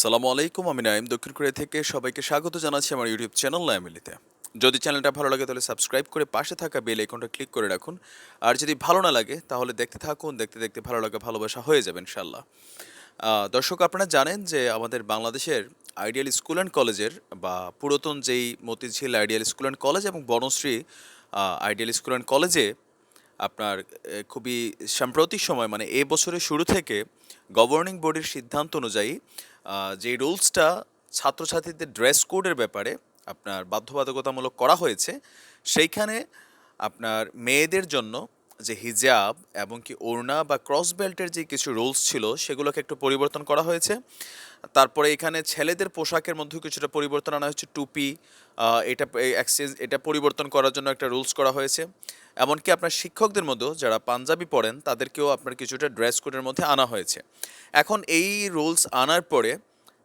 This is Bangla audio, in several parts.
সালামু আলাইকুম, আমি নাইম দক্ষিণ কোরিয়া থেকে সবাইকে স্বাগত জানাচ্ছি আমার ইউটিউব চ্যানেল নাইমিলিতে যদি চ্যানেলটা ভালো লাগে তাহলে সাবস্ক্রাইব করে পাশে থাকা বেল আইকনটা ক্লিক করে রাখুন। আর যদি ভালো না লাগে তাহলে দেখতে থাকুন, দেখতে দেখতে ভালো লাগা ভালোবাসা হয়ে যাবে ইনশাল্লাহ দর্শক আপনারা জানেন যে আমাদের বাংলাদেশের আইডিয়াল স্কুল অ্যান্ড কলেজের বা পুরাতন যেই Motijheel ideal school and college এবং বনশ্রী আইডিয়াল স্কুল অ্যান্ড কলেজে আপনার খুবই সাম্প্রতিক সময় মানে এই বছরের শুরু থেকে গভর্নিং বোর্ডের সিদ্ধান্ত অনুযায়ী যে রুলসটা ছাত্রছাত্রীদের ড্রেস কোডের ব্যাপারে আপনার বাধ্যবাধকতামূলক করা হয়েছে, সেইখানে আপনার মেয়েদের জন্য যে হিজাব এবং কি ওড়না বা ক্রস বেল্টের যে কিছু রুলস ছিল, সেগুলোকে একটু পরিবর্তন করা হয়েছে। তারপরে এখানে ছেলেদের পোশাকের মধ্যে কিছুটা পরিবর্তন আনা হয়েছে, টুপি এটা এক্সচেঞ্জ এটা পরিবর্তন করার জন্য একটা রুলস করা হয়েছে। এমনকি আপনার শিক্ষকদের মধ্যেও যারা পাঞ্জাবি পড়েন তাদেরকেও আপনার কিছুটা ড্রেস কোডের মধ্যে আনা হয়েছে। এখন এই রুলস আনার পরে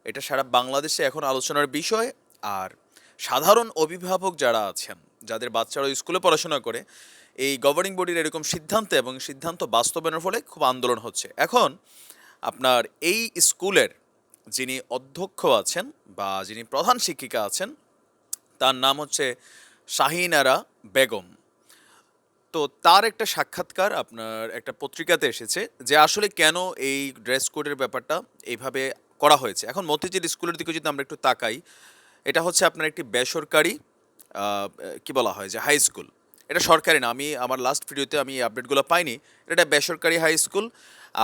এটা সারা বাংলাদেশে এখন আলোচনার বিষয়। আর সাধারণ অভিভাবক যারা আছেন, যাদের বাচ্চারা স্কুলে পড়াশোনা করে, এই গভর্নিং বডির এরকম সিদ্ধান্ত এবং সিদ্ধান্ত বাস্তবায়নের ফলে খুব আন্দোলন হচ্ছে। এখন আপনার এই স্কুলের যিনি অধ্যক্ষ আছেন বা যিনি প্রধান শিক্ষিকা আছেন, তার নাম হচ্ছে শাহিনারা বেগম। তো তার একটা সাক্ষাৎকার আপনার একটা পত্রিকাতে এসেছে যে আসলে কেন এই ড্রেস কোডের ব্যাপারটা এইভাবে করা হয়েছে। এখন মতিঝিল স্কুলের দিকে যদি আমরা একটু তাকাই, এটা হচ্ছে আপনার একটি বেসরকারি কি বলা হয় যে হাই স্কুল এটা সরকারি না, আমি আমার লাস্ট ভিডিওতে আমি আপডেটগুলো পাইনি। এটা বেসরকারি হাই স্কুল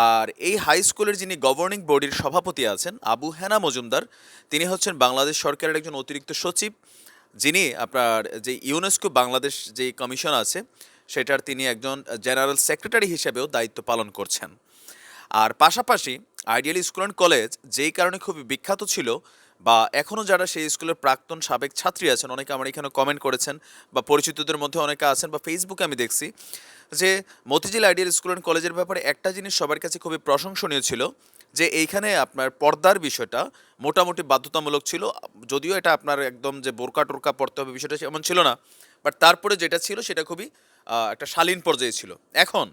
আর এই হাই স্কুলের যিনি গভর্নিং বডির সভাপতি আছেন আবু হেনা মজুমদার, তিনি হচ্ছেন বাংলাদেশ সরকারের একজন অতিরিক্ত সচিব। যিনি আপনার যে ইউনেস্কো বাংলাদেশ যে কমিশন আছে সেটার তিনি একজন জেনারেল সেক্রেটারি হিসেবেও দায়িত্ব পালন করছেন। আর পাশাপাশি আইডিয়াল স্কুল অ্যান্ড কলেজ যেই কারণে খুবই বিখ্যাত ছিল বা এখনও যারা সেই স্কুলের প্রাক্তন সাবেক ছাত্রী আছেন, অনেকে আমার এখানে কমেন্ট করেছেন বা পরিচিতদের মধ্যে অনেকে আছেন বা ফেসবুকে আমি দেখছি যে মতিঝিল আইডিয়াল স্কুল অ্যান্ড কলেজের ব্যাপারে একটা জিনিস সবার কাছে খুবই প্রশংসনীয় ছিল যে এইখানে আপনার পর্দার বিষয়টা মোটামুটি বাধ্যতামূলক ছিল। যদিও এটা আপনার একদম যে বোরকা টোরকা পড়তে হবে বিষয়টা এমন ছিল না বাট তারপরে যেটা ছিল সেটা খুবই একটা শালীন পর্যায়ে ছিল। এখন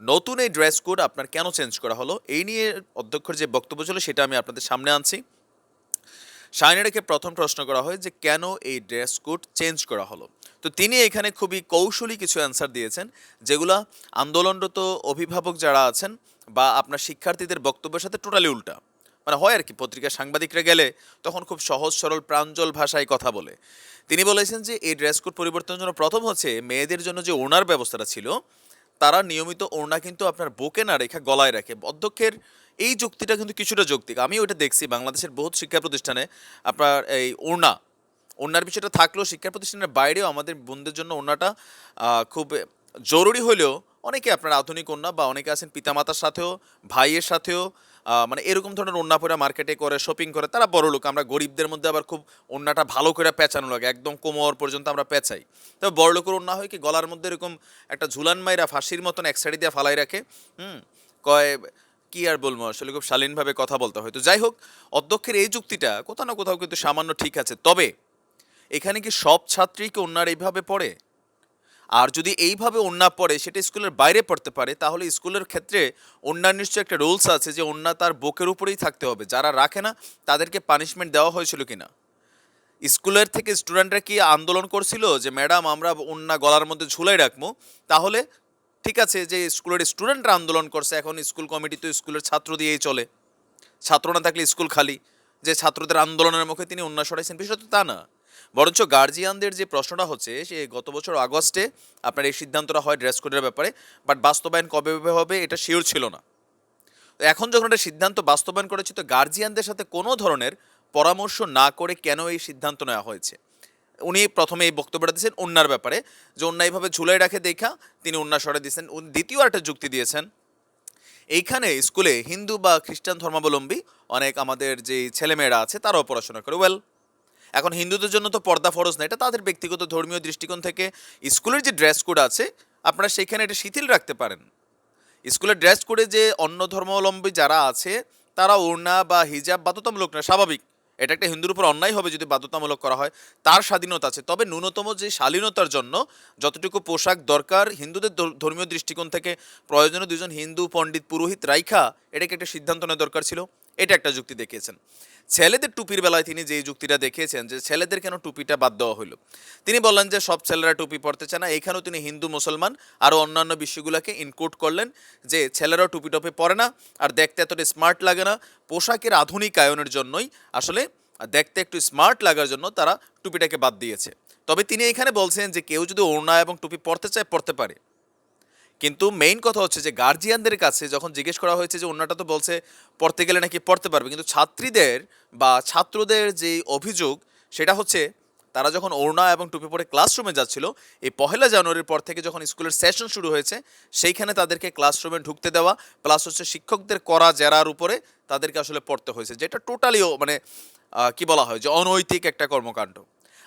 নতুন এই ড্রেস কোড আপনার কেন চেঞ্জ করা হলো, এই নিয়ে অধ্যক্ষের যে বক্তব্য ছিল সেটা আমি আপনাদের সামনে আনছি। শাইনারাকে প্রথম প্রশ্ন করা হয় যে কেন এই ড্রেস কোড চেঞ্জ করা হলো? তো তিনি এখানে খুবই কৌশলী কিছু অ্যান্সার দিয়েছেন, যেগুলা আন্দোলনরত অভিভাবক যারা আছেন বা আপনার শিক্ষার্থীদের বক্তব্যের সাথে টোটালি উল্টা। মানে হয় আর কি, পত্রিকার সাংবাদিকরা গেলে তখন খুব সহজ, সরল, প্রাঞ্জল ভাষায় কথা বলে। তিনি বলেছেন যে এই ড্রেস কোড পরিবর্তনের জন্য প্রথম হচ্ছে মেয়েদের জন্য যে ওনার ব্যবস্থাটা ছিল, তারা নিয়মিত ওড়না কিন্তু আপনার বুকে না রেখে গলায় রাখে। অধ্যক্ষের এই যুক্তিটা কিন্তু কিছুটা যৌক্তিক। আমি ওইটা দেখছি বাংলাদেশের বহুত শিক্ষা প্রতিষ্ঠানে আপনার এই ওড়না, ওড়নার বিষয়টা থাকলেও শিক্ষা প্রতিষ্ঠানের বাইরেও আমাদের বোনদের জন্য ওড়নাটা খুব জরুরি হলেও অনেকে আপনার আধুনিক ওড়না বা অনেকে আছেন পিতামাতার সাথেও, ভাইয়ের সাথেও মানে এরকম ধরনের ওড়না পরে মার্কেটে করে শপিং করে, তারা বড় লোক। আমরা গরিবদের মধ্যে আবার খুব ওড়নাটা ভালো করে পেঁচানো লাগে। একদম কোমর পর্যন্ত আমরা পেঁচাই। তবে বড় লোকের ওড়না হয় কি, গলার মধ্যে এরকম একটা ঝুলান মাইরা ফাঁসির মতন এক সাইডে দিয়ে ফালাই রাখে। হুম? কয়, কি আর বলব, আসলে খুব শালীনভাবে কথা বলতে হয়। তো যাই হোক, অধ্যক্ষের এই যুক্তিটা কোথাও না কোথাও কিন্তু সামান্য ঠিক আছে। তবে, এখানে কি সব ছাত্রী কি অন্যার এইভাবে পড়ে? আর যদি এইভাবে অন্যা পড়ে, সেটা স্কুলের বাইরে পড়তে পারে, তাহলে স্কুলের ক্ষেত্রে অন্যান্য নিশ্চয় একটা রুলস আছে যে অন্যা তার বুকের উপরেই থাকতে হবে। যারা রাখে না, তাদেরকে পানিশমেন্ট দেওয়া হয়েছিল কিনা? স্কুলের থেকে স্টুডেন্টরা কি আন্দোলন করছিল যে, ম্যাডাম, আমরা অন্য গলার মধ্যে ঝুলাই রাখব তাহলে ঠিক আছে যে, স্কুলের স্টুডেন্টরা আন্দোলন করছে, এখন স্কুল কমিটি তো স্কুলের ছাত্র দিয়েই চলে। ছাত্র না থাকলে স্কুল খালি। যে ছাত্রদের আন্দোলনের মুখে তিনি অন্য সরাইছেন বিষয়টা তা না। বরঞ্চ গার্জিয়ানদের যে প্রশ্নটা হচ্ছে, সে গত বছর আগস্টে আপনার এই সিদ্ধান্তটা হয় ড্রেস কোডের ব্যাপারে বাট বাস্তবায়ন কবে হবে এটা শিওর ছিল না। এখন যখন একটা সিদ্ধান্ত বাস্তবায়ন করেছে, তো গার্জিয়ানদের সাথে কোনো ধরনের পরামর্শ না করে কেন এই সিদ্ধান্ত নেওয়া হয়েছে? উনি প্রথমে এই বক্তব্যটা দিয়েছেন অন্যার ব্যাপারে, যে অন্য এইভাবে ঝুলাই রাখে দেখা, তিনি অন্য সরে দিয়েছেন। দ্বিতীয় একটা যুক্তি দিয়েছেন, এইখানে স্কুলে হিন্দু বা খ্রিস্টান ধর্মাবলম্বী অনেক আমাদের যে ছেলেমেয়েরা আছে, তারাও পড়াশোনা করে। ওয়েল এখন হিন্দুদের জন্য তো পর্দা ফরজ না, এটা তাদের ব্যক্তিগত ধর্মীয় দৃষ্টিকোণ থেকে। স্কুলের যে ড্রেস কোড আছে, আপনারা সেখানে এটা শিথিল রাখতে পারেন। স্কুলের ড্রেস কোডে যে অন্য ধর্মাবলম্বী যারা আছে, তারা ওড়না বা হিজাব বাধ্যতামূলক না, স্বাভাবিক। এটা একটা হিন্দুর উপর অন্যায় হবে যদি বাধ্যতামূলক করা হয়, তার স্বাধীনতা আছে। তবে ন্যূনতম যে শালীনতার জন্য যতটুকু পোশাক দরকার, হিন্দুদের ধর্মীয় দৃষ্টিকোণ থেকে প্রয়োজনীয় দুজন হিন্দু পণ্ডিত পুরোহিত রাইখা, এটাকে একটা সিদ্ধান্ত নেওয়া দরকার ছিল। এটা একটা যুক্তি দেখিয়েছেন। ছেলেদের টুপির বেলায় তিনি যেই যুক্তিটা দেখিয়েছেন যে ছেলেদের কেন টুপিটা বাদ দেওয়া হলো? তিনি বললেন যে সব ছেলেরা টুপি পরতে চায় না, এখানেও তিনি হিন্দু, মুসলমান, আরও অন্যান্য বিষয়গুলোকে ইনক্লুড করলেন যে ছেলেরাও টুপি টপি পরে না, আর দেখতে এতটা স্মার্ট লাগে না। পোশাকের আধুনিকায়নের জন্যই আসলে দেখতে একটু স্মার্ট লাগার জন্য তারা টুপিটাকে বাদ দিয়েছে। তবে তিনি এখানে বলছেন যে কেউ যদি ওড়না এবং টুপি পরতে চায়, পরতে পারে। কিন্তু মেইন কথা হচ্ছে যে গার্জিয়ানদের কাছে যখন জিজ্ঞেস করা হয়েছে যে অন্যটা তো বলছে পড়তে গেলে নাকি পড়তে পারবে, কিন্তু ছাত্রীদের বা ছাত্রদের যে অভিযোগ, সেটা হচ্ছে তারা যখন ওড়না এবং টুপি পরে ক্লাসরুমে যাচ্ছিল, এই পহেলা জানুয়ারির পর থেকে যখন স্কুলের সেশন শুরু হয়েছে, সেইখানে তাদেরকে ক্লাসরুমে ঢুকতে দেওয়া প্লাস হচ্ছে শিক্ষকদের করা জেরার উপরে তাদেরকে আসলে পড়তে হয়েছে, যেটা টোটালিও মানে কি বলা হয়, যে অনৈতিক একটা কর্মকাণ্ড।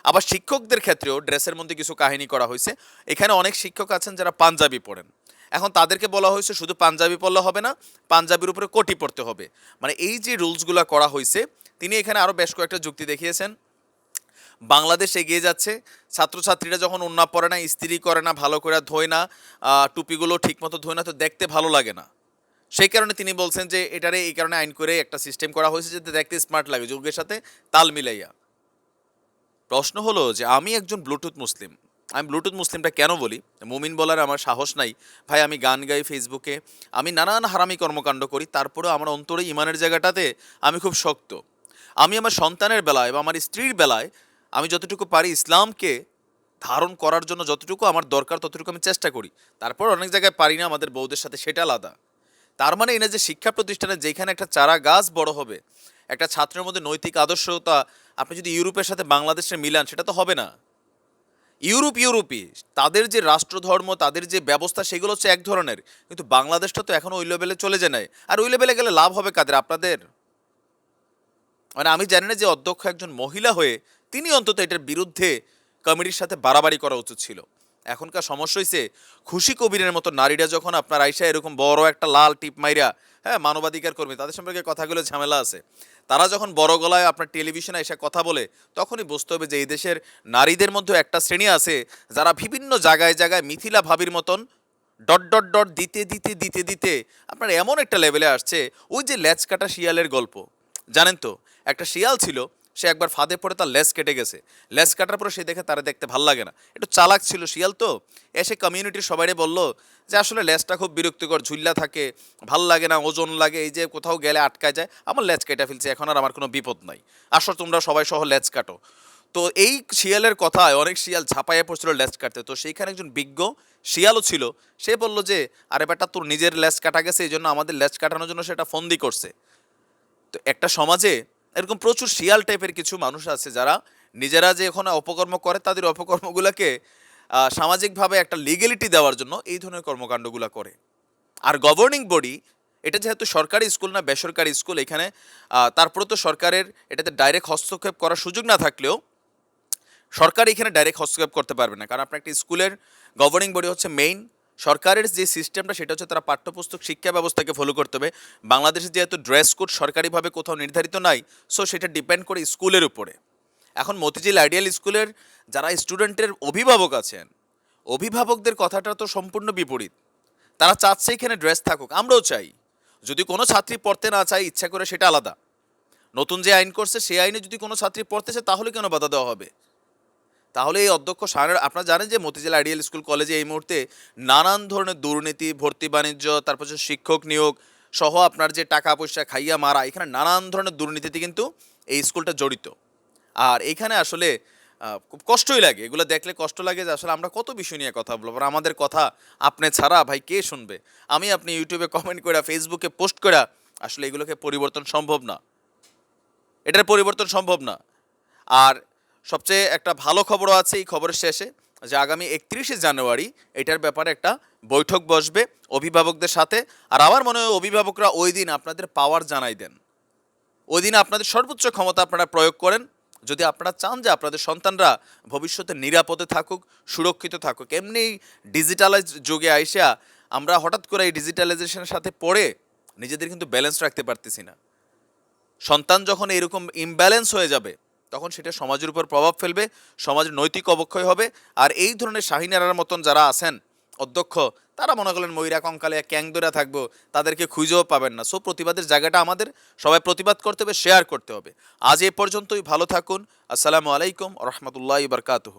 আবার শিক্ষকদের ক্ষেত্রেও ড্রেসের মধ্যে কিছু কাহিনী করা হয়েছে। এখানে অনেক শিক্ষক আছেন যারা পাঞ্জাবি পড়েন এখন তাদেরকে বলা হয়েছে শুধু পাঞ্জাবি পড়লে হবে না, পাঞ্জাবির উপরে কোটি পড়তে হবে। মানে এই যে রুলসগুলো করা হয়েছে, তিনি এখানে আরও বেশ কয়েকটা যুক্তি দেখিয়েছেন। বাংলাদেশ এগিয়ে যাচ্ছে, ছাত্রছাত্রীরা যখন উন্না পড়ে না, ইস্ত্রি করে না, ভালো করে ধোয় না টুপিগুলো ঠিকমতো ধোয় না, তো দেখতে ভালো লাগে না। সেই কারণে তিনি বলছেন যে এটারে এই কারণে আইন করে একটা সিস্টেম করা হয়েছে যাতে দেখতে স্মার্ট লাগে, যুগের সাথে তাল মিলাইয়া। প্রশ্ন হলো যে, আমি একজন ব্লুটুথ মুসলিম আমি ব্লুটুথ মুসলিমটা কেন বলি? মুমিন বলার আমার সাহস নাই। ভাই, আমি গান গাই ফেসবুকে। আমি নানান হারামি কর্মকাণ্ড করি, তারপরেও আমার অন্তরে ইমানের জায়গাটাতে আমি খুব শক্ত। আমি আমার সন্তানের বেলায় বা আমার স্ত্রীর বেলায় আমি যতটুকু পারি ইসলামকে ধারণ করার জন্য যতটুকু আমার দরকার ততটুকু আমি চেষ্টা করি। তারপর অনেক জায়গায় পারি না আমাদের বউদের সাথে, সেটা আলাদা। তার মানে এই না যে শিক্ষা প্রতিষ্ঠানে যেখানে একটা চারা গাছ বড় হবে, একটা ছাত্রের মধ্যে নৈতিক আদর্শতা, আপনি যদি ইউরোপের সাথে বাংলাদেশের মিলান, সেটা তো হবে না। ইউরোপ ইউরোপই তাদের যে রাষ্ট্রধর্ম, তাদের যে ব্যবস্থা, সেগুলো হচ্ছে এক ধরনের। কিন্তু বাংলাদেশটা তো এখনও ওই লেভেলে চলে যায় নাই। আর ওই লেভেলে গেলে লাভ হবে কাদের? আপনাদের? মানে আমি জানি না যে অধ্যক্ষ একজন মহিলা হয়ে তিনি অন্তত এটার বিরুদ্ধে কমিটির সাথে বাড়াবাড়ি করা উচিত ছিল। এখনকার সমস্যা হয়েছে খুশি কবিরের মতো নারীরা যখন আপনার আইসা এরকম বড় একটা লাল টিপ মাইরা হ্যাঁ মানবাধিকার কর্মী, তাদের সম্পর্কে কথাগুলো ঝামেলা আছে। তারা যখন বড় গলায় আপনার টেলিভিশনে এসে কথা বলে, তখনই বুঝতে হবে যে এই দেশের নারীদের মধ্যে একটা শ্রেণি আছে যারা বিভিন্ন জায়গায় জায়গায় মিথিলা ভাবির মতন ডট ডট ডট, দিতে দিতে দিতে দিতে আপনার এমন একটা লেভেলে আসছে। ওই যে ল্যাচ কাটা শিয়ালের গল্প, জানেন তো? একটা শিয়াল ছিল সে একবার ফাঁদে পড়ে তার লেজ কেটে গেছে। লেজ কাটার পরে সে দেখে তারা দেখতে ভালো লাগে না। একটু চালাক ছিল শিয়াল তো। এসে কমিউনিটির সবাই বলল যে, আসলে লেজটা খুব বিরক্তিকর, ঝুল্লা থাকে, ভালো লাগে না, ওজন লাগে, এই যে কোথাও গেলে আটকায় যায়, আমার লেজ কেটে ফেলছে, এখন আর আমার কোনো বিপদ নাই। আসো তোমরা সবাই সহ লেজ কাটো। তো এই শিয়ালের কথায় অনেক শিয়াল ঝাঁপাইয়ে পড়ছিল লেজ কাটতে। তো সেইখানে একজন বিজ্ঞ শিয়ালও ছিল, সে বলল যে, আরে বেটা, তোর নিজের লেজ কাটা গেছে, এই জন্য আমাদের লেজ কাটানোর জন্য সেটা ফন্দি করছে। তো একটা সমাজে এরকম প্রচুর শিয়াল টাইপের কিছু মানুষ আছে যারা নিজেরা যে এখন অপকর্ম করে তাদের অপকর্মগুলোকে সামাজিকভাবে একটা লিগেলিটি দেওয়ার জন্য এই ধরনের কর্মকাণ্ডগুলো করে। আর গভর্নিং বডি এটা যেহেতু সরকারি স্কুল না, বেসরকারি স্কুল, এখানে তারপরে তো সরকারের এটাতে ডাইরেক্ট হস্তক্ষেপ করার সুযোগ না থাকলেও সরকার এখানে ডাইরেক্ট হস্তক্ষেপ করতে পারবে না। কারণ আপনার একটা স্কুলের গভর্নিং বডি হচ্ছে মেইন সরকারের যে সিস্টেমটা, সেটা হচ্ছে তারা পাঠ্যপুস্তক শিক্ষা ব্যবস্থাকে ফলো করতে হবে। বাংলাদেশে যেহেতু ড্রেস কোড সরকারিভাবে কোথাও নির্ধারিত নাই সো সেটা ডিপেন্ড করে স্কুলের উপরে। এখন মতিঝিল আইডিয়াল স্কুলের যারা স্টুডেন্টের অভিভাবক আছেন, অভিভাবকদের কথাটা তো সম্পূর্ণ বিপরীত। তারা চাচ্ছে এখানে ড্রেস থাকুক, আমরাও চাই। যদি কোনো ছাত্রী পড়তে না চায়, ইচ্ছা করে সেটা আলাদা। নতুন যে আইন করছে, সেই আইনে যদি কোনো ছাত্রী পড়তে চায়, তাহলে কেন বাধা দেওয়া হবে? তাহলে এই অধ্যক্ষ সারের আপনারা জানেন যে মতিঝিল আইডিয়াল স্কুল কলেজে এই মুহূর্তে নানান ধরনের দুর্নীতি, ভর্তি বাণিজ্য, তারপর শিক্ষক নিয়োগ সহ আপনার যে টাকা পয়সা, খাইয়া মারা, এখানে নানান ধরনের দুর্নীতিতে কিন্তু এই স্কুলটা জড়িত। আর এখানে আসলে খুব কষ্টই লাগে। এগুলো দেখলে কষ্ট লাগে যে আসলে আমরা কত বিষয় নিয়ে কথা বলব। আমাদের কথা আপনি ছাড়া ভাই কে শুনবে? আমি আপনি ইউটিউবে কমেন্ট করে ফেসবুকে পোস্ট করে আসলে এগুলোকে পরিবর্তন সম্ভব না। এটার পরিবর্তন সম্ভব না। আর সবচেয়ে একটা ভালো খবরও আছে এই খবরের শেষে, যে আগামী একত্রিশে জানুয়ারি এটার ব্যাপারে একটা বৈঠক বসবে অভিভাবকদের সাথে। আর আমার মনে হয় অভিভাবকরা ওই দিন আপনাদের পাওয়ার জানাই দেন। ওই দিন আপনাদের সর্বোচ্চ ক্ষমতা আপনারা প্রয়োগ করেন। যদি আপনারা চান যে আপনাদের সন্তানরা ভবিষ্যতে নিরাপদে থাকুক, সুরক্ষিত থাকুক, এমনি ডিজিটালাইজ যুগে আইসা আমরা হঠাৎ করে এই ডিজিটালাইজেশনের সাথে পড়ে নিজেদের কিন্তু ব্যালেন্স রাখতে পারতেছি না। সন্তান যখন এরকম ইমব্যালেন্স হয়ে যাবে তখন সেটা সমাজের উপর প্রভাব ফেলবে, সমাজের নৈতিক অবক্ষয় হবে। আর এই ধরনের শাহিনারার মতন যারা আছেন, অধ্যক্ষ, তারা মনে করলেন ময়ূরা কঙ্কালে ক্যাং ধরে থাকব, তাদেরকে খুঁজেও পাবেন না। সো প্রতিবাদের জায়গাটা আমাদের সবাই প্রতিবাদ করতে হবে শেয়ার করতে হবে। আজ এ পর্যন্তই, ভালো থাকুন। আসসালামু আলাইকুম রহমতুল্লাহ বারকাতুহ।